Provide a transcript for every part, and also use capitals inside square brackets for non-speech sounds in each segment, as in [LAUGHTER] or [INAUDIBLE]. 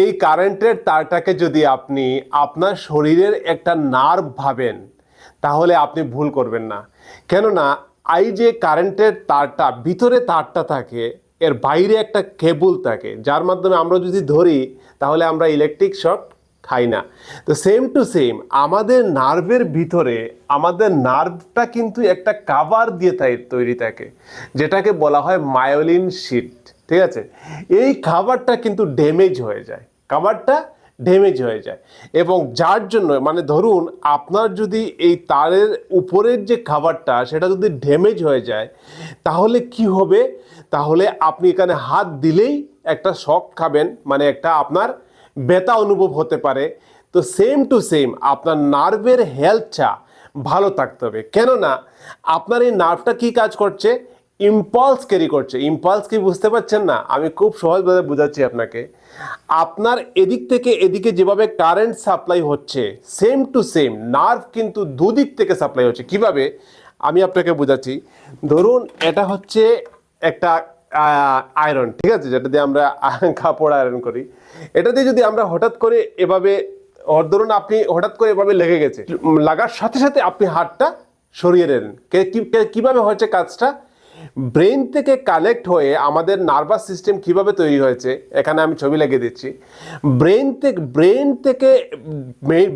এই কারেন্টের তারটাকে যদি আপনি আপনার শরীরের একটা নার্ভ ভাবেন, তাহলে আপনি ভুল করবেন না। কেননা, এই যে কারেন্টের তারটা, ভিতরে তারটা থাকে, এর বাইরে একটা কেবল থাকে, যার মাধ্যমে আমরা যদি ধরি, তাহলে আমরা ইলেকট্রিক শক খাই না। তো সেম টু সেম আমাদের নার্ভের ভিতরে, আমাদের নার্ভটা কিন্তু একটা কাভার দিয়ে তাই, তৈরি থাকে, যেটাকে বলা হয় মায়োলিন শিট ঠিক আছে? এই খাবারটা কিন্তু ড্যামেজ হয়ে যায়। খাবারটা ড্যামেজ হয়ে যায়। এবং যার জন্য মানে ধরুন আপনার যদি এই তারের উপরের যে খাবারটা, সেটা যদি ড্যামেজ হয়ে যায়, তাহলে কি হবে? তাহলে আপনি এখানে হাত দিলেই একটা শক খাবেন মানে একটা আপনার ব্যথা অনুভব হতে পারে। তো সেম টু সেম আপনার নার্ভের হেলথটা ভালো থাকতে হবে। কেননা, আপনার এই নার্ভটা কি কাজ করছে? ইম্পালস ক্যারি করছে। ইম্পালস কি বুঝতে পারছেন না? আমি খুব সহজভাবে বোঝাচ্ছি আপনাকে। আপনার এদিক থেকে এদিকে যেভাবে কারেন্ট সাপ্লাই হচ্ছে সেম টু সেম নার্ভ কিন্তু দুদিক থেকে সাপ্লাই হচ্ছে। কীভাবে? আমি আপনাকে বোঝাচ্ছি। ধরুন, এটা হচ্ছে একটা আয়রন ঠিক আছে? যেটা দিয়ে আমরা [LAUGHS] কাপড় আয়রন করি। এটা দিয়ে যদি আমরা হঠাৎ করে এভাবে ধরুন আপনি হঠাৎ করে এভাবে লেগে গেছে, লাগার সাথে সাথে আপনি হাতটা সরিয়ে কে- কীভাবে হচ্ছে কাজটা? ব্রেন থেকে কালেক্ট হয়ে আমাদের নার্ভাস সিস্টেম কীভাবে তৈরি হয়েছে, এখানে আমি ছবি লাগিয়ে দিচ্ছি। ব্রেন থেকে ব্রেন থেকে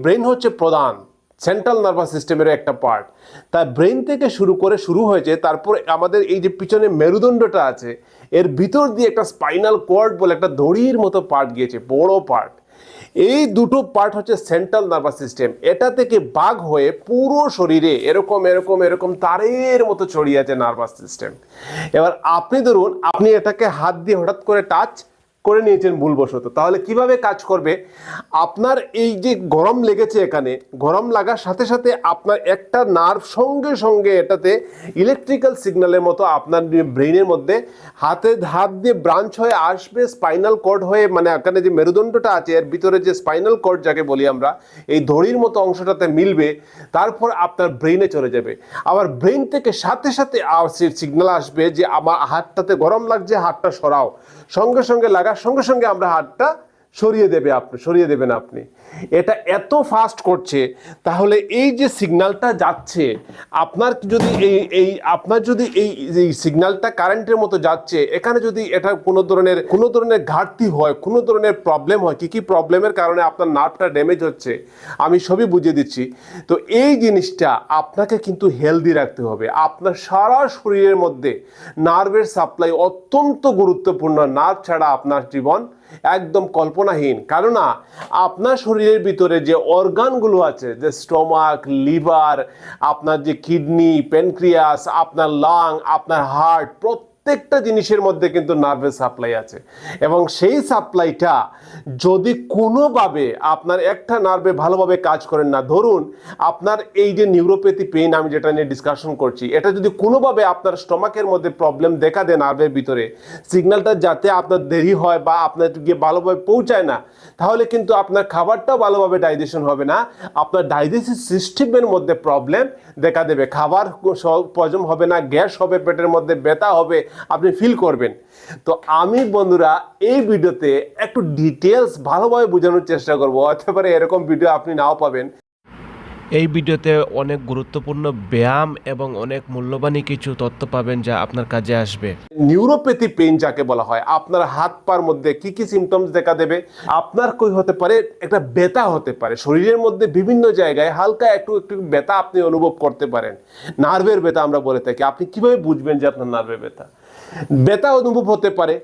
ব্রেন হচ্ছে প্রধান, সেন্ট্রাল নার্ভাস সিস্টেমের একটা পার্ট। তার ব্রেন থেকে শুরু করে শুরু হয়েছে, তারপর আমাদের এই যে পিছনে মেরুদণ্ডটা আছে, এর ভিতর দিয়ে একটা স্পাইনাল কোয়ার্ড বলে একটা দড়ির মতো পার্ট গিয়েছে, বড় পার্ট। এই দুটো পার্ট হচ্ছে সেন্ট্রাল নার্ভাস সিস্টেম এটা থেকে বাঘ হয়ে পুরো শরীরে এরকম এরকম এরকম তারের মতো ছড়িয়ে আছে নার্ভাস সিস্টেম এবার আপনি ধরুন, আপনি এটাকে হাত দিয়ে হঠাৎ করে টাচ করে নিয়েছেন ভুলবশত। তাহলে কীভাবে কাজ করবে? আপনার এই যে গরম লেগেছে এখানে, গরম লাগার সাথে সাথে আপনার একটা নার্ভ সঙ্গে সঙ্গে এটাতে ইলেকট্রিক্যাল সিগন্যালের মতো আপনার ব্রেনের মধ্যে হাতে হাত দিয়ে ব্রাঞ্চ হয়ে আসবে স্পাইনাল কর্ড হয়ে মানে এখানে যে মেরুদণ্ডটা আছে, এর ভিতরে যে স্পাইনাল কর্ড যাকে বলি আমরা, এই দড়ির মতো অংশটাতে মিলবে, তারপর আপনার ব্রেনে চলে যাবে। আবার ব্রেন থেকে সাথে সাথে সিগন্যাল আসবে যে আমার হাতটাতে গরম লাগছে, হাতটা সরাও। সঙ্গে সঙ্গে লাগার সঙ্গে সঙ্গে আমরা হাতটা সরিয়ে দেবে আপনি, সরিয়ে দেবেন আপনি। এটা এত ফাস্ট করছে, তাহলে এই যে সিগন্যালটা যাচ্ছে, আপনার যদি এই এই, আপনার যদি এই এই সিগন্যালটা কারেন্টের মতো যাচ্ছে, এখানে যদি এটা কোনো ধরনের কোনো ধরনের ঘাটতি হয়, কোনো ধরনের প্রবলেম হয়, কি কি প্রবলেমের কারণে আপনার নার্ভটা ড্যামেজ হচ্ছে, আমি সবই বুঝিয়ে দিচ্ছি। তো এই জিনিসটা আপনাকে কিন্তু হেলদি রাখতে হবে। আপনার সারা শরীরের মধ্যে নার্ভের সাপ্লাই অত্যন্ত গুরুত্বপূর্ণ। নার্ভ ছাড়া আপনার জীবন একদম কল্পনাহীন। কেননা, আপনার শরীরের ভিতরে যে অর্গানগুলো আছে, যে স্টমাক, লিভার, আপনার যে কিডনি, প্যানক্রিয়াস, আপনার লাং, আপনার হার্ট প্রত্যেকটা জিনিসের মধ্যে কিন্তু নার্ভের সাপ্লাই আছে। এবং সেই সাপ্লাইটা যদি কোনোভাবে আপনার একটা নার্ভে ভালোভাবে কাজ করেন না, ধরুন আপনার এই যে নিউরোপ্যাথি পেইন আমি যেটা নিয়ে ডিসকাশন করছি, এটা যদি কোনোভাবে আপনার স্টমাকের মধ্যে প্রবলেম দেখা দেয় নার্ভের ভিতরে সিগন্যালটা যাতে আপনার দেরি হয় বা আপনার গিয়ে ভালোভাবে পৌঁছায় না, তাহলে কিন্তু আপনার খাবারটাও ভালোভাবে ডাইজেশন হবে না, আপনার ডাইজেস্টিভ সিস্টেমের মধ্যে প্রবলেম দেখা দেবে। খাবার হজম হবে না, গ্যাস হবে, পেটের মধ্যে ব্যথা হবে আপনি ফিল করবেন। তো আমি বন্ধুরা এই ভিডিওতে একটু ডিটেলস ভালোভাবে বোঝানোর চেষ্টা করব। হতে পারে এরকম ভিডিও আপনি নাও পাবেন। এই ভিডিওতে অনেক গুরুত্বপূর্ণ ব্যায়াম এবং অনেক মূল্যবানী কিছু তথ্য পাবেন যা আপনার কাজে আসবে। নিউরোপ্যাথি পেইন যাকে বলা হয় আপনার হাত পার মধ্যে কি কি সিমটমস দেখা দেবে? আপনার কই হতে পারে একটা ব্যথা হতে পারে। শরীরের মধ্যে বিভিন্ন জায়গায় হালকা একটু একটু ব্যথা আপনি অনুভব করতে পারেন। নার্ভের ব্যথা আমরা বলে থাকি। আপনি কীভাবে বুঝবেন যে আপনার নার্ভের ব্যথা? ব্যথা অনুভব হতে পারে,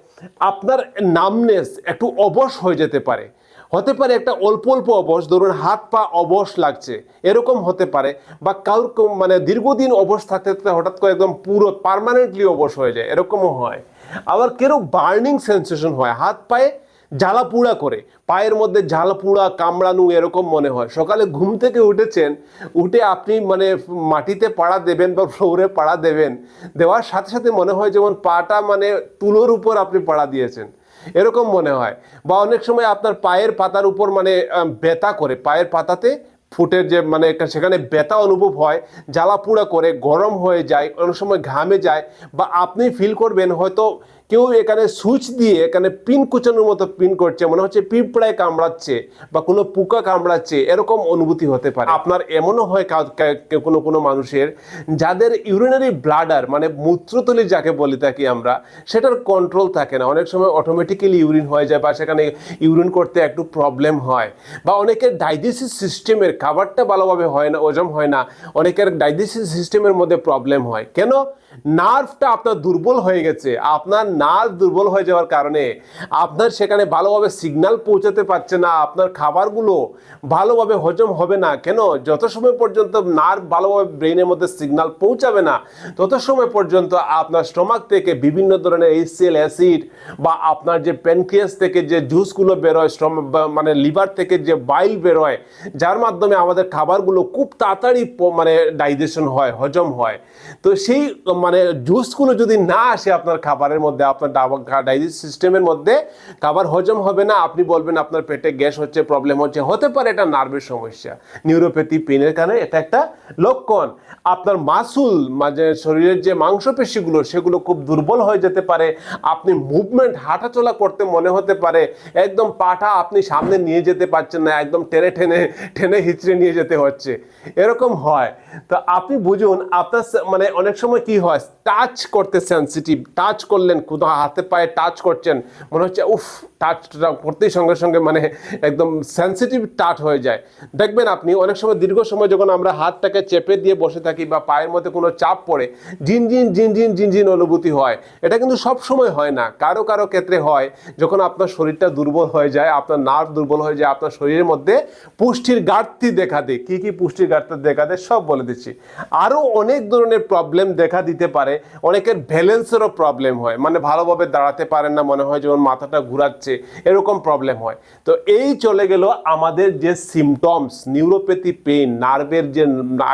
আপনার নামনেস একটু অবশ হয়ে যেতে পারে। হতে পারে একটা অল্প অল্প অবশ, ধরুন হাত পা অবশ লাগছে, এরকম হতে পারে বা কারোর মানে দীর্ঘদিন অবশ থাকতে থাকতে হঠাৎ করে একদম পুরো পারমানেন্টলি অবশ হয়ে যায়, এরকমও হয়। আবার কেউ বার্নিং সেন্সেশন হয়, হাত পায়ে জ্বালা পুড়া করে। পায়ের মধ্যে জ্বালা পুড়া কামড়ানো এরকম মনে হয়। সকালে ঘুম থেকে উঠেছেন, উঠে আপনি মানে মাটিতে পাড়া দেবেন বা ফ্লোরে পাড়া দেবেন, দেওয়ার সাথে সাথে মনে হয় যেমন পাটা মানে তুলোর উপর আপনি পাড়া দিয়েছেন। এরকম মনে হয়। বা অনেক সময় আপনার পায়ের পাতার উপর মানে ব্যথা করে। পায়ের পাতাতে ফুটের যে মানে সেখানে ব্যথা অনুভব হয় জ্বালা পুড়া করে, গরম হয়ে যায়, অনেক সময় ঘামে যায় বা আপনি ফিল করবেন হয়তো কেউ এখানে সুইচ দিয়ে এখানে পিন কুচানোর মতো পিন করছে, মনে হচ্ছে পিঁপড়ায় কামড়াচ্ছে বা কোনো পোকা কামড়াচ্ছে, এরকম অনুভূতি হতে পারে। আপনার এমনও হয় কোনো কোনো মানুষের যাদের ইউরিনারি ব্লাডার মানে মূত্রতলি যাকে বলি থাকি আমরা, সেটার কন্ট্রোল থাকে না। অনেক সময় অটোমেটিক্যালি ইউরিন হয়ে যায় বা সেখানে ইউরিন করতে একটু প্রবলেম হয়। বা অনেকের ডাইজেস্টিভ সিস্টেমের খাবারটা ভালোভাবে হয় না হজম হয় না, অনেকের ডাইজেস্টিভ সিস্টেমের মধ্যে প্রবলেম হয়। কেন? নার্ভটা আপনার দুর্বল হয়ে গেছে। আপনার নার্ভ দুর্বল হয়ে যাওয়ার কারণে আপনার সেখানে ভালোভাবে সিগনাল পৌঁছাতে পারছে না, আপনার খাবারগুলো ভালোভাবে হজম হবে না। কেন? যত সময় পর্যন্ত নার্ভ ভালোভাবে ব্রেনের মধ্যে সিগনাল পৌঁছাবে না, তত সময় পর্যন্ত আপনার স্টমাক থেকে বিভিন্ন ধরনের এইচসিএল অ্যাসিড বা আপনার যে প্যানক্রিয়াস থেকে যে জুসগুলো বেরোয়, স্টম মানে লিভার থেকে যে বাইল বেরোয়, যার মাধ্যমে আমাদের খাবারগুলো খুব তাড়াতাড়ি মানে ডাইজেশন হয়, হজম হয়। তো সেই মানে জুসগুলো যদি না আসে আপনার খাবারের মধ্যে, আপনার ডাইজেস্ট সিস্টেমের মধ্যে, খাবার হজম হবে না, আপনি বলবেন আপনার পেটে গ্যাস হচ্ছে প্রবলেম হচ্ছে, হতে পারে এটা নার্ভের সমস্যা। নিউরোপ্যাথি পেনের কারণে এটা একটা লক্ষণ। আপনার মাসুল মানে শরীরের যে মাংসপেশিগুলো, সেগুলো খুব দুর্বল হয়ে যেতে পারে। আপনি মুভমেন্ট হাঁটাচলা করতে মনে হতে পারে। একদম পাটা আপনি সামনে নিয়ে যেতে পারছেন না, একদম টেনে টেনে টেনে হিচড়ে নিয়ে যেতে হচ্ছে। এরকম হয়। তো আপনি বুঝুন, আপনার মানে অনেক সময় কি হয় টাচ করতে সেন্সিটিভ টাচ করলেন কোথাও হাতে পায়ে টাচ করছেন, মনে হচ্ছে, উফ টাচ করতেই সঙ্গে সঙ্গে মানে একদম সেন্সিটিভ টাচ হয়ে যায়। দেখবেন আপনি অনেক সময় দীর্ঘ সময় যখন আমরা হাতটাকে চেপে দিয়ে বসে থাকি বা পায়ের মধ্যে কোনো চাপ পড়ে ঝিনঝিন ঝিনঝিন ঝিনঝিন অনুভূতি হয়। এটা কিন্তু সব সময় হয় না। কারও কারও ক্ষেত্রে হয়, যখন আপনার শরীরটা দুর্বল হয়ে যায়, আপনার নার্ভ দুর্বল হয়ে যায়, আপনার শরীরের মধ্যে পুষ্টির ঘাটতি দেখা দেয়। কী কী পুষ্টির ঘাটতি দেখা দেয়, সব বলে দিচ্ছি। আরও অনেক ধরনের প্রবলেম দেখা দিতে পারে। অনেকের ব্যালেন্সেরও প্রবলেম হয়। মানে ভালোভাবে দাঁড়াতে পারেন না, মনে হয় যেমন মাথাটা ঘুরাচ্ছে, এরকম প্রবলেম হয়। তো এই চলে গেল আমাদের যে সিমটমস নিউরোপ্যাথি পেইন নার্ভের যে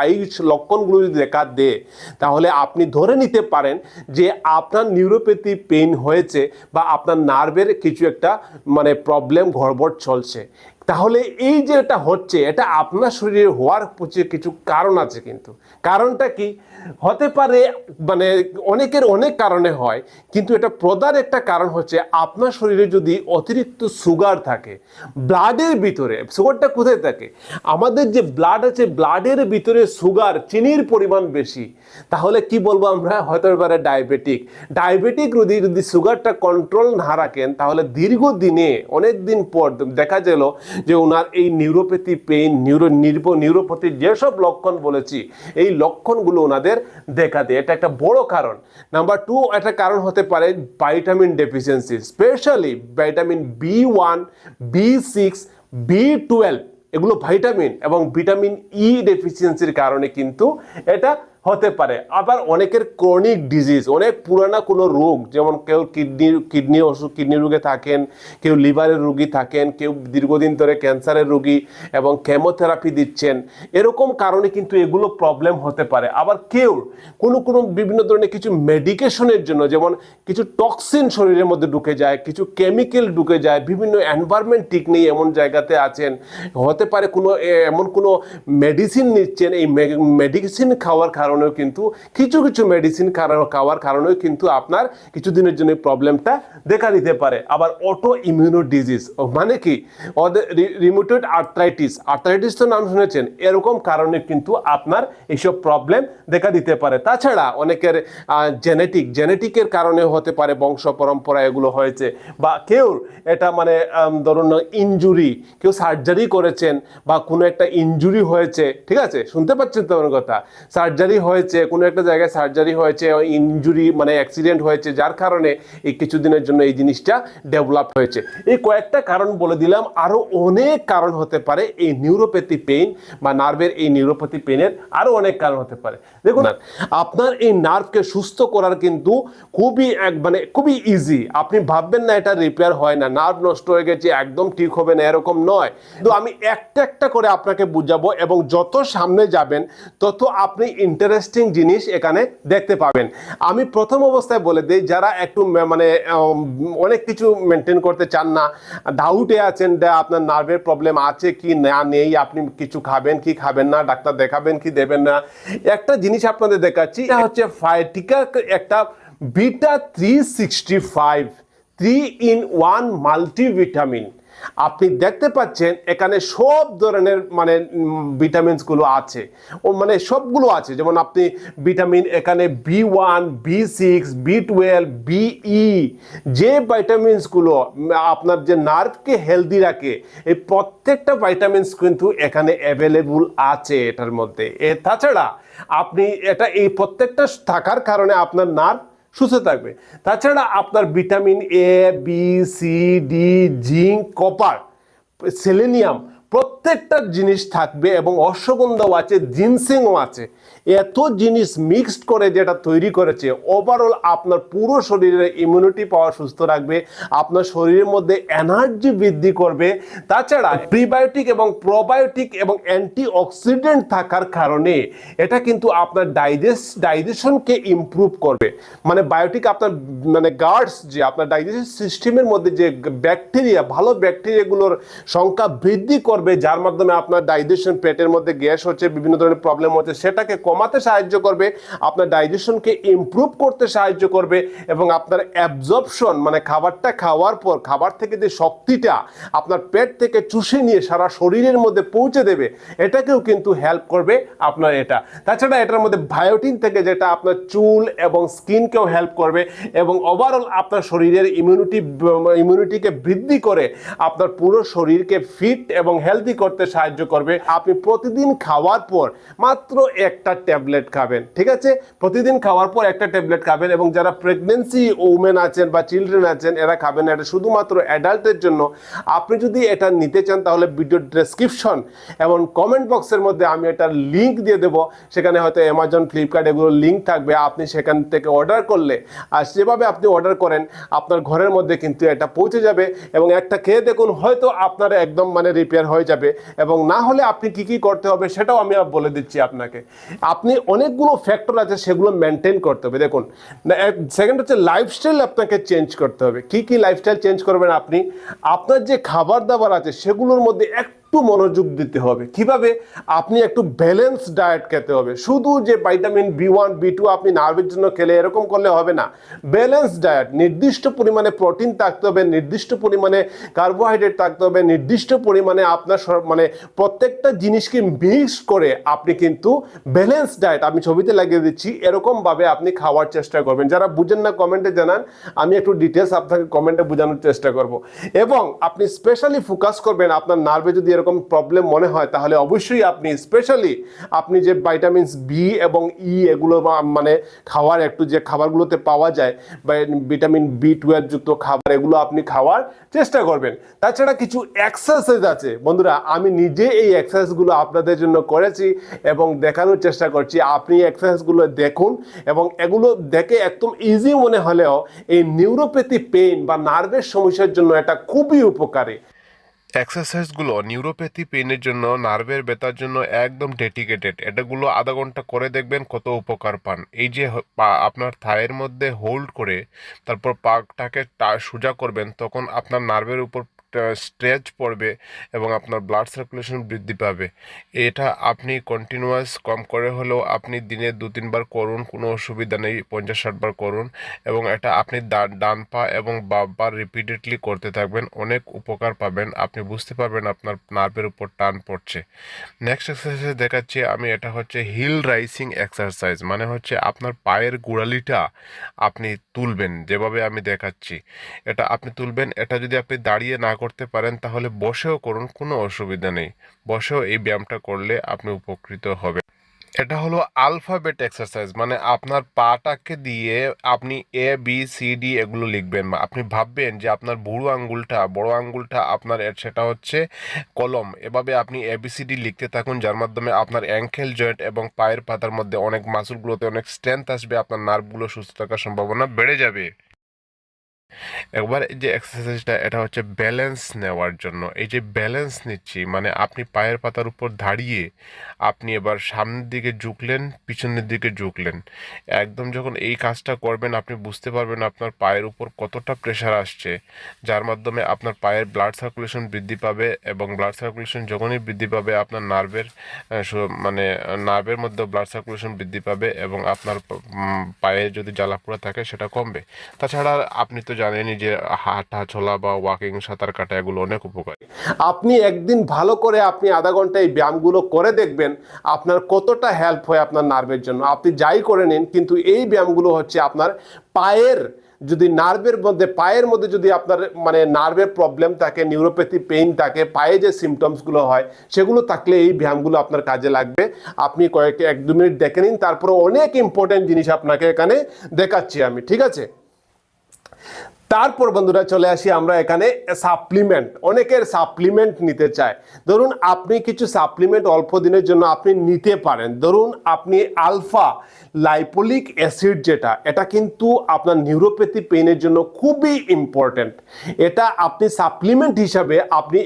আয়ুষ লক্ষণগুলো যদি দেখা দেয়, তাহলে আপনি ধরে নিতে পারেন যে আপনার নিউরোপ্যাথি পেইন হয়েছে বা আপনার নার্ভের কিছু একটা মানে প্রবলেম গড়বড় চলছে। তাহলে এই যে এটা হচ্ছে, এটা আপনার শরীরে হওয়ার পিছনে কিছু কারণ আছে কিন্তু। কারণটা কি? হতে পারে মানে অনেকের অনেক কারণে হয়, কিন্তু এটা প্রধান একটা কারণ হচ্ছে আপনার শরীরে যদি অতিরিক্ত সুগার থাকে ব্লাডের ভিতরে সুগারটা কোথায় থাকে? আমাদের যে ব্লাড আছে ব্লাডের ভিতরে সুগার চিনির পরিমাণ বেশি। তাহলে কি বলব আমরা? হয়তো এবারে ডায়াবেটিক ডায়াবেটিক রোগী যদি সুগারটা কন্ট্রোল না রাখেন, তাহলে দীর্ঘদিনে অনেক দিন পর দেখা গেল যে ওনার এই নিউরোপ্যাথি পেইন নিউরো নির্ব নিউরোপ্যাথির যেসব লক্ষণ বলেছি, এই লক্ষণগুলো ওনাদের দেখা দেয়। এটা একটা বড় কারণ। নাম্বার টু একটা কারণ হতে পারে vitamin deficiency specially vitamin B one B six B twelve এগুলো ভাইটামিন এবং ভিটামিন ই ডেফিসিয়েন্সির কারণে কিন্তু এটা হতে পারে। আবার অনেকের ক্রনিক ডিজিজ অনেক পুরানা কোনো রোগ, যেমন কেউ কিডনি কিডনি অসুখ কিডনি রোগে থাকেন, কেউ লিভারের রোগী থাকেন, কেউ দীর্ঘদিন ধরে ক্যান্সারের রোগী এবং কেমোথেরাপি দিচ্ছেন, এরকম কারণে কিন্তু এগুলো প্রবলেম হতে পারে। আবার কেউ কোনো কোনো বিভিন্ন ধরনের কিছু মেডিকেশনের জন্য, যেমন কিছু টক্সিন শরীরের মধ্যে ঢুকে যায়, কিছু কেমিক্যাল ঢুকে যায়, বিভিন্ন এনভায়রনমেন্ট ঠিক নেই, এমন জায়গাতে আছেন, হতে পারে কোনো এমন কোনো মেডিসিন নিচ্ছেন, এই মেডিসিন খাওয়ার কারণেও কিন্তু, কিছু কিছু মেডিসিন খাওয়ার কারণেও কিন্তু আপনার কিছুদিনের জন্য প্রবলেমটা দেখা দিতে পারে। আবার অটো ইমিউনো ডিজিজ মানে কি? রিমোটেড আর্থ্রাইটিস আর্থ্রাইটিস তো নাম শুনেছেন, এরকম কারণে কিন্তু আপনার এইসব প্রবলেম দেখা দিতে পারে। তাছাড়া অনেকের জেনেটিক জেনেটিকের কারণে হতে পারে বংশ পরম্পরা এগুলো হয়েছে। বা কেউ এটা মানে ধরুন ইনজুরি কেউ সার্জারি করেছেন বা কোনো একটা ইনজুরি হয়েছে, ঠিক আছে? শুনতে পাচ্ছেন তো আমার কথা? সার্জারি হয়েছে কোনো একটা জায়গায় সার্জারি হয়েছে ইনজুরি মানে অ্যাক্সিডেন্ট হয়েছে যার কারণে এই কিছুদিনের জন্য এই জিনিসটা ডেভেলপ হয়েছে। এই কয়েকটা কারণ বলে দিলাম। আরও অনেক কারণ হতে পারে এই নিউরোপ্যাথি পেইন বা নার্ভের এই নিউরোপ্যাথি পেইনের আরও অনেক কারণ হতে পারে। দেখুন আপনার এই নার্ভকে সুস্থ করার কিন্তু খুবই এক মানে খুবই ইজি আপনি ভাববেন না এটা রিপেয়ার হয় না নার্ভ নষ্ট হয়ে গেছে একদম ঠিক হবে না এরকম নয়। কিন্তু আমি একটা একটা করে আপনাকে বুঝাবো এবং যত সামনে যাবেন তত আপনি ইন্টারেস্টিং জিনিস এখানে দেখতে পাবেন। আমি প্রথম অবস্থায় বলে দিই, যারা একটু মানে অনেক কিছু মেনটেন করতে চান না ডাউটে আছেন আপনার নার্ভের প্রবলেম আছে কি না, নেই, আপনি কিছু খাবেন কি খাবেন না, ডাক্তার দেখাবেন কি দেবেন না। একটা জিনিস আপনাদের দেখাচ্ছি, এটা হচ্ছে ফাইটিকা একটা beta three sixty five three in one multivitamin আপনি দেখতে পাচ্ছেন এখানে সব ধরনের মানে ভিটামিনসগুলো আছে। ও মানে সবগুলো আছে। যেমন আপনি ভিটামিন এখানে B one B six B twelve B যে ভাইটামিনসগুলো আপনার যে নার্ভকে হেলদি রাখে, এই প্রত্যেকটা ভাইটামিনস কিন্তু এখানে অ্যাভেলেবল আছে এটার মধ্যে। এ, তাছাড়া আপনি এটা এই প্রত্যেকটা থাকার কারণে আপনার নার্ভ সুস্থ থাকবে। তাছাড়া আপনার vitamin A B C D zinc, copper, selenium প্রত্যেকটা জিনিস থাকবে এবং অশ্বগন্ধাও আছে, জিনসিংও আছে। এত জিনিস মিক্সড করে যেটা তৈরি করেছে ওভারঅল আপনার পুরো শরীরের ইমিউনিটি পাওয়ার সুস্থ রাখবে, আপনার শরীরের মধ্যে এনার্জি বৃদ্ধি করবে। তাছাড়া প্রিবায়োটিক এবং প্রোবায়োটিক এবং অ্যান্টি অক্সিডেন্ট থাকার কারণে এটা কিন্তু আপনার ডাইজেস্ট ডাইজেশনকে ইমপ্রুভ করবে। মানে বায়োটিক আপনার মানে গার্ডস যে আপনার ডাইজেশন সিস্টেমের মধ্যে যে ব্যাকটেরিয়া ভালো ব্যাকটেরিয়াগুলোর সংখ্যা বৃদ্ধি করবে, যার মাধ্যমে আপনার ডাইজেশন পেটের মধ্যে গ্যাস হচ্ছে, বিভিন্ন ধরনের প্রবলেম হচ্ছে, সেটাকে কমাতে সাহায্য করবে, আপনার ডাইজেশনকে ইমপ্রুভ করতে সাহায্য করবে এবং আপনার অ্যাবজর্পশন মানে খাবারটা খাওয়ার পর, খাবার থেকে যে শক্তিটা আপনার পেট থেকে চুষে নিয়ে সারা শরীরের মধ্যে পৌঁছে দেবে, এটাকেও কিন্তু হেল্প করবে আপনার এটা। তাছাড়া এটার মধ্যে ভায়োটিন থেকে যেটা আপনার চুল এবং স্কিনকেও হেল্প করবে এবং ওভারঅল আপনার শরীরের ইমিউনিটি ইমিউনিটিকে বৃদ্ধি করে আপনার পুরো শরীরকে ফিট এবং হেলদি করতে সাহায্য করবে। আপনি প্রতিদিন খাওয়ার পর মাত্র একটা ট্যাবলেট খাবেন, ঠিক আছে? প্রতিদিন খাওয়ার পর একটা ট্যাবলেট খাবেন এবং যারা প্রেগনেন্সি ওমেন আছেন বা চিলড্রেন আছেন, এরা খাবেন এটা শুধুমাত্র অ্যাডাল্টের জন্য। আপনি যদি এটা নিতে চান, তাহলে ভিডিও ডেসক্রিপশন এবং কমেন্ট বক্সের মধ্যে আমি এটা লিঙ্ক দিয়ে দেবো। সেখানে হয়তো অ্যামাজন ফ্লিপকার্ট এগুলো লিঙ্ক থাকবে। আপনি সেখান থেকে অর্ডার করলে আর যেভাবে আপনি অর্ডার করেন, আপনার ঘরের মধ্যে কিন্তু এটা পৌঁছে যাবে এবং একটা খেয়ে দেখুন, হয়তো আপনার একদম মানে রিপেয়ার হয়ে যাবে। এবং না হলে আপনি কি কি করতে হবে, সেটাও আমি বলে দিচ্ছি আপনাকে। আপনি অনেকগুলো ফ্যাক্টর আছে সেগুলো মেনটেন করতে হবে। দেখুন সেকেন্ড হচ্ছে লাইফস্টাইল আপনাকে চেঞ্জ করতে হবে। কি কি লাইফস্টাইল চেঞ্জ করবেন আপনি? আপনার যে খাবার দাবার আছে সেগুলোর মধ্যে একটু মনোযোগ দিতে হবে। কীভাবে? আপনি একটু ব্যালেন্স ডায়েট খেতে হবে। শুধু যে vitamin B one B two আপনি নার্ভের জন্য খেলে এরকম করলে হবে না। ব্যালেন্স ডায়েট নির্দিষ্ট পরিমাণে প্রোটিন থাকতে হবে, নির্দিষ্ট পরিমাণে কার্বোহাইড্রেট থাকতে হবে, নির্দিষ্ট পরিমাণে আপনার সব- মানে প্রত্যেকটা জিনিসকে মিক্স করে আপনি কিন্তু ব্যালেন্স ডায়েট আমি ছবিতে লাগিয়ে দিচ্ছি। এরকমভাবে আপনি খাওয়ার চেষ্টা করবেন। যারা বুঝেন না কমেন্টে জানান। আমি একটু ডিটেলস আপনাকে কমেন্টে বোঝানোর চেষ্টা করব। এবং আপনি স্পেশালি ফোকাস করবেন, আপনার নার্ভে যদি এরকম প্রবলেম মনে হয়, তাহলে অবশ্যই আপনি স্পেশালি আপনি যে ভাইটামিনস বি এবং ই এগুলো বা- মানে খাওয়ার একটু যে খাবারগুলোতে পাওয়া যায়, বা ভিটামিন বি টুয়েলভ যুক্ত খাবার এগুলো আপনি খাওয়ার চেষ্টা করবেন। তাছাড়া কিছু এক্সারসাইজ আছে। বন্ধুরা, আমি নিজে এই এক্সারসাইজগুলো আপনাদের জন্য করেছি এবং দেখানোর চেষ্টা করছি। আপনি এক্সারসাইজগুলো দেখুন এবং এগুলো দেখে একদম ইজি মনে হলেও এই নিউরোপ্যাথি পেইন বা নার্ভের সমস্যার জন্য এটা খুবই উপকারী। এক্সারসাইজগুলো নিউরোপ্যাথি পেনের জন্য, নার্ভের ব্যথার জন্য একদম ডেডিকেটেড এটাগুলো আধা ঘণ্টা করে দেখবেন কত উপকার পান। এই যে আপনার থায়ের মধ্যে হোল্ড করে তারপর পাকটাকে সোজা করবেন, তখন আপনার নার্ভের উপর স্ট্রেচ পড়বে এবং আপনার ব্লাড সার্কুলেশন বৃদ্ধি পাবে। এটা আপনি কন্টিনিউয়াস কম করে হলেও আপনি দিনে দু তিনবার করুন, কোনো অসুবিধা নেই, পঞ্চাশ ষাটবার করুন এবং এটা আপনি ডান পা এবং পা রিপিটেডলি করতে থাকবেন, অনেক উপকার পাবেন, আপনি বুঝতে পারবেন আপনার নার্ভের উপর টান পড়ছে। নেক্সট এক্সারসাইজ দেখাচ্ছি আমি, এটা হচ্ছে হিল রাইসিং এক্সারসাইজ মানে হচ্ছে আপনার পায়ের গোড়ালিটা আপনি তুলবেন, যেভাবে আমি দেখাচ্ছি। এটা আপনি তুলবেন, এটা যদি আপনি দাঁড়িয়ে না করতে পারেন, তাহলে বসেও করুন, কোনো অসুবিধা নেই। বসেও এই ব্যায়ামটা করলে আপনি উপকৃত হবে এটা হলো আলফাবেট এক্সারসাইজ মানে আপনার পাটাকে দিয়ে আপনি এ বি সি ডি এগুলো লিখবেন। বা আপনি ভাববেন যে আপনার বুড়ো আঙ্গুলটা, বড় আঙ্গুলটা আপনার সেটা হচ্ছে কলম। এভাবে আপনি এ বি সি ডি লিখতে থাকুন, যার মাধ্যমে আপনার অ্যাঙ্কেল জয়েন্ট এবং পায়ের পাতার মধ্যে অনেক মাসুলগুলোতে অনেক স্ট্রেংথ আসবে, আপনার নার্ভগুলো সুস্থ থাকার সম্ভাবনা বেড়ে যাবে। একবার এই যে এক্সারসাইজটা এটা হচ্ছে ব্যালেন্স নেওয়ার জন্য। এই যে ব্যালেন্স নিচ্ছি মানে আপনি পায়ের পাতার উপর দাঁড়িয়ে আপনি এবার সামনের দিকে ঝুঁকলেন, পিছনের দিকে ঝুঁকলেন। একদম যখন এই কাজটা করবেন, আপনি বুঝতে পারবেন আপনার পায়ের উপর কতটা প্রেশার আসছে, যার মাধ্যমে আপনার পায়ের ব্লাড সার্কুলেশন বৃদ্ধি পাবে এবং ব্লাড সার্কুলেশন যখনই বৃদ্ধি পাবে, আপনার নার্ভের মানে নার্ভের মধ্যে ব্লাড সার্কুলেশন বৃদ্ধি পাবে এবং আপনার পায়ে যদি জ্বালাপোড়া থাকে, সেটা কমবে। তাছাড়া আপনি তো জানেনই যে হাঁটা, চলা বা ওয়াকিং সাঁতার কাটা এগুলো অনেক উপকারী। আপনি একদিন ভালো করে আপনি আধা ঘণ্টা এই ব্যায়ামগুলো করে দেখবেন, আপনার কতটা হেল্প হয় আপনার নার্ভের জন্য। আপনি যাই করে নিন, কিন্তু এই ব্যায়ামগুলো হচ্ছে আপনার পায়ের, যদি নার্ভের মধ্যে, পায়ের মধ্যে যদি আপনার মানে নার্ভের প্রবলেম থাকে নিউরোপ্যাথি পেইন থাকে, পায়ে যে সিমটমসগুলো হয়, সেগুলো থাকলে এই ব্যায়ামগুলো আপনার কাজে লাগবে। আপনি কয়েক এক দু মিনিট দেখে নিন, তারপরে অনেক ইম্পর্টেন্ট জিনিস আপনাকে এখানে দেখাচ্ছি আমি, ঠিক আছে? তারপর বন্ধুরা চলে আসি আমরা এখানে সাপ্লিমেন্ট অনেকের সাপ্লিমেন্ট নিতে চায়। ধরুন আপনি কিছু সাপ্লিমেন্ট অল্প দিনের জন্য আপনি নিতে পারেন। ধরুন আপনি আলফা লাইপোলিক অ্যাসিড যেটা, এটা কিন্তু আপনার নিউরোপ্যাথি পেইনের জন্য খুবই ইম্পর্ট্যান্ট এটা আপনি সাপ্লিমেন্ট হিসাবে আপনি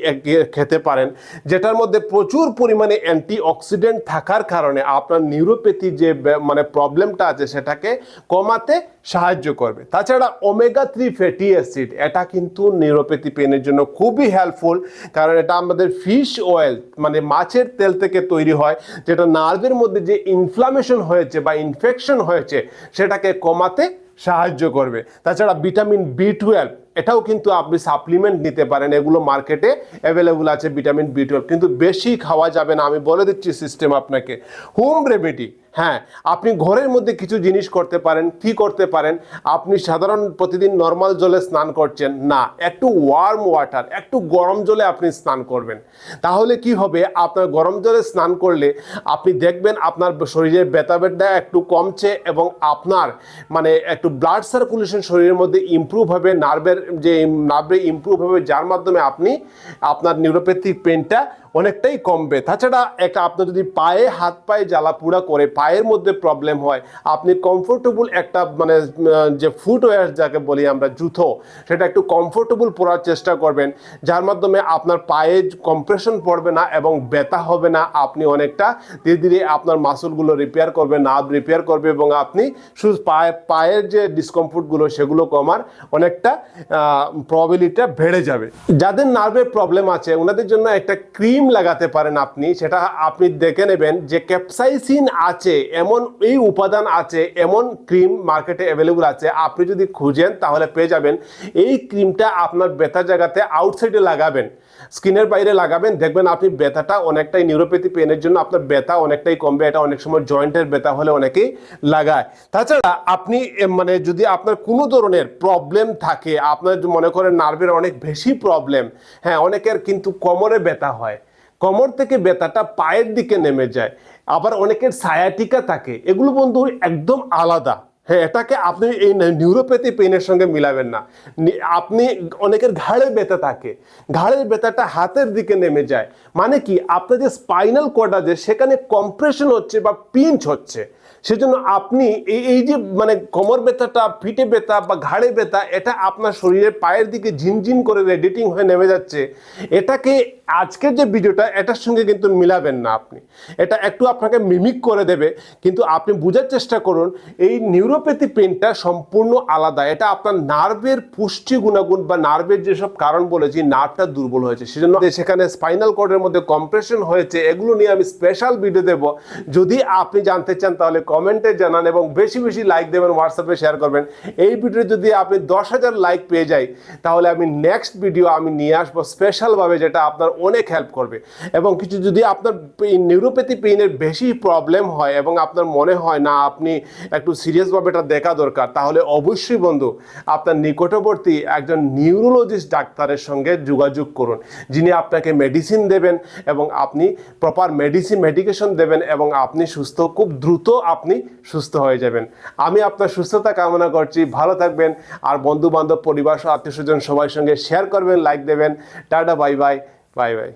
খেতে পারেন, যেটার মধ্যে প্রচুর পরিমাণে অ্যান্টি অক্সিডেন্ট থাকার কারণে আপনার নিউরোপ্যাথি যে মানে প্রবলেমটা আছে, সেটাকে কমাতে সাহায্য করবে। তাছাড়া ওমেগা থ্রি ফ্যাটি অ্যাসিড এটা কিন্তু নিউরোপ্যাথি পেনের জন্য খুবই হেল্পফুল কারণ এটা আমাদের ফিশ অয়েল মানে মাছের তেল থেকে তৈরি হয়, যেটা নার্ভের মধ্যে যে ইনফ্লামেশন হয়েছে বা ইনফেকশন হয়েছে, সেটাকে কমাতে সাহায্য করবে। তাছাড়া ভিটামিন বি টুয়েলভ এটাও কিন্তু আপনি সাপ্লিমেন্ট নিতে পারেন। এগুলো মার্কেটে অ্যাভেলেবল আছে ভিটামিন বি টুয়েলভ কিন্তু বেশি খাওয়া যাবে না, আমি বলে দিচ্ছি সিস্টেম আপনাকে। হোম রেমেডি হ্যাঁ আপনি ঘরের মধ্যে কিছু জিনিস করতে পারেন, কি করতে পারেন, আপনি সাধারণ প্রতিদিন নর্মাল জলে স্নান করছেন, না, একটু ওয়ার্ম ওয়াটার একটু গরম জলে আপনি স্নান করবেন। তাহলে কি হবে, আপনার গরম জলে স্নান করলে আপনি দেখবেন আপনার শরীরের ব্যথা ব্যথা একটু কমছে এবং আপনার মানে একটু ব্লাড সার্কুলেশন শরীরের মধ্যে ইমপ্রুভ হবে নার্ভের যে নার্ভে ইমপ্রুভ হবে, যার মাধ্যমে আপনি আপনার নিউরোপ্যাথিক পেনটা অনেকটাই কমবে। তাছাড়া একটা আপনার যদি পায়ে হাত পায়ে জ্বালা পুড়া করে পায়ের মধ্যে প্রবলেম হয়, আপনি কমফোর্টেবল একটা মানে যে ফুটওয়্যার যাকে বলি আমরা, জুতো, সেটা একটু কমফোর্টেবল পরার চেষ্টা করবেন। যার মাধ্যমে আপনার পায়ে কম্প্রেশন পড়বে না এবং ব্যথা হবে না। আপনি অনেকটা ধীরে ধীরে আপনার মাসুলগুলো রিপেয়ার করবে নার্ভ রিপেয়ার করবে এবং আপনি শুধু পায়ে, পায়ের যে ডিসকমফোর্টগুলো সেগুলো কমার অনেকটা প্রবাবিলিটিটা বেড়ে যাবে। যাদের নার্ভের প্রবলেম আছে, ওনাদের জন্য একটা ক্রিম লাগাতে পারেন আপনি, সেটা আপনি দেখে নেবেন যে ক্যাপসাইসিন আছে, এমন এই উপাদান আছে, এমন ক্রিম মার্কেটে অ্যাভেলেবল আছে, আপনি যদি খুঁজেন তাহলে পেয়ে যাবেন। এই ক্রিমটা আপনার ব্যথা জায়গাতে আউটসাইডে লাগাবেন স্কিনের বাইরে লাগাবেন, দেখবেন আপনি ব্যথাটা অনেকটাই নিউরোপ্যাথি পেনের জন্য আপনার ব্যথা অনেকটাই কমবে, এটা অনেক সময় জয়েন্টের ব্যথা হলে অনেকেই লাগায়। তাছাড়া আপনি মানে যদি আপনার কোনো ধরনের প্রবলেম থাকে, আপনার মনে করেন নার্ভের অনেক বেশি প্রবলেম হ্যাঁ অনেকের কিন্তু কোমরে ব্যথা হয় কোমর থেকে ব্যথাটা পায়ের দিকে নেমে যায়। আবার অনেকের সায়াটিকা থাকে। এগুলো বন্ধু একদম আলাদা। হ্যাঁ এটাকে আপনি এই নিউরোপ্যাথি পেনের সঙ্গে মিলাবেন না। আপনি অনেকের ঘাড়ে ব্যথা থাকে। ঘাড়ের ব্যথাটা হাতের দিকে নেমে যায়। মানে কি? আপনার যে স্পাইনাল কর্ড আছে, সেখানে কম্প্রেশন হচ্ছে বা পিঞ্চ হচ্ছে। সেজন্য আপনি এই এই যে মানে কোমর ব্যথাটা, পিঠে ব্যথা বা ঘাড়ে ব্যথা, এটা আপনার শরীরের পায়ের দিকে ঝিনঝিন করে রেডিটিং হয়ে নেমে যাচ্ছে। এটাকে আজকের যে ভিডিওটা, এটার সঙ্গে কিন্তু মিলাবেন না আপনি। এটা একটু আপনাকে মিমিক করে দেবে। কিন্তু আপনি বোঝার চেষ্টা করুন, এই নিউরোপ্যাথি পেনটা সম্পূর্ণ আলাদা। এটা আপনার নার্ভের পুষ্টি গুণাগুণ বা নার্ভের যেসব কারণ বলেছি, নার্ভটা দুর্বল হয়েছে। সেজন্য সেখানে স্পাইনাল কর্ডের মধ্যে কম্প্রেশন হয়েছে, এগুলো নিয়ে আমি স্পেশাল ভিডিও দেব। যদি আপনি জানতে চান, তাহলে কমেন্টে জানান এবং বেশি বেশি লাইক দেবেন হোয়াটসঅ্যাপে শেয়ার করবেন। এই ভিডিও যদি আপনি দশ হাজার লাইক পেয়ে যাই, তাহলে আমি নেক্সট ভিডিও আমি নিয়ে আসব স্পেশালভাবে যেটা আপনার অনেক হেল্প করবে। এবং কিছু যদি আপনার নিউরোপ্যাথি পেইনের বেশি প্রবলেম হয় এবং আপনার মনে হয় না আপনি একটু সিরিয়াসভাবে এটা দেখা দরকার। তাহলে অবশ্যই বন্ধু, আপনার নিকটবর্তী একজন নিউরোলজিস্ট ডাক্তারের সঙ্গে যোগাযোগ করুন, যিনি আপনাকে মেডিসিন দেবেন এবং আপনি প্রপার মেডিসিন মেডিকেশন দেবেন এবং আপনি সুস্থ, খুব দ্রুত আপনি সুস্থ হয়ে যাবেন। আমি আপনার সুস্থতা কামনা করছি, ভালো থাকবেন আর বন্ধু বান্ধব পরিবার, আত্মীয় স্বজন সবার সঙ্গে শেয়ার করবেন লাইক দেবেন। Tata bye bye bye bye